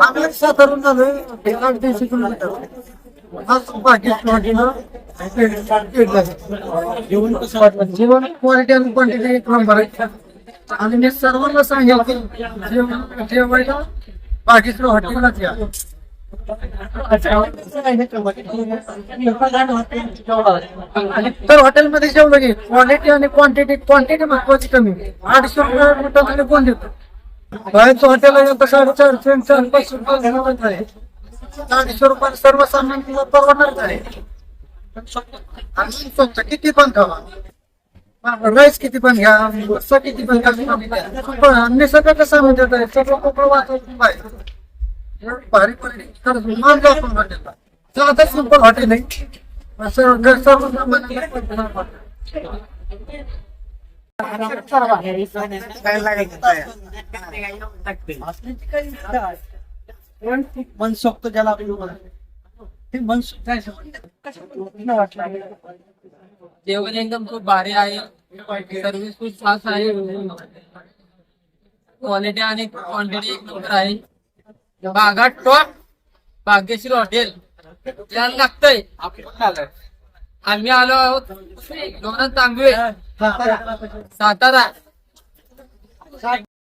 आम्ही साधारण kilometre quality आणि क्वांटिटी एक नंबर आहे आणि मी सर्वांना सांगेल की जेवण जेवायला बाकीच्या या. तर हॉटेलमध्ये जेवलं की क्वालिटी आणि क्वांटिटी क्वांटिटी महत्वाची कमी. आठशे रुपये मटण आणि कोण देतो? बाहेरचं हॉटेल आहे आता साडेचारशे चार पाचशे रुपये घेणारच आहे. चारशे रुपये सर्वसामान्य परवडणार आहे. किती पण खावा. राईस किती पण घ्या रस्सा किती पण घ्या निसर्गाचं सामान देत आहे सगळं कोकण वाचवून पाहिजे भारी क्वालिटी आपण हॉटेलला साधं सिंपल हॉटेल आहे असं मन सर्वसामान्य मनसोक्त ज्याला आपण ते मनसोक्त जेवण एकदम खूप भारी आहे. सर्व्हिस खूप फास्ट आहे. क्वालिटी आणि क्वांटिटी एक नंबर आहे. बागा टॉप भाग्यश्री हॉटेल. त्याला लागतंय. आम्ही आलो आहोत. लोणंद तांबवे सातारा.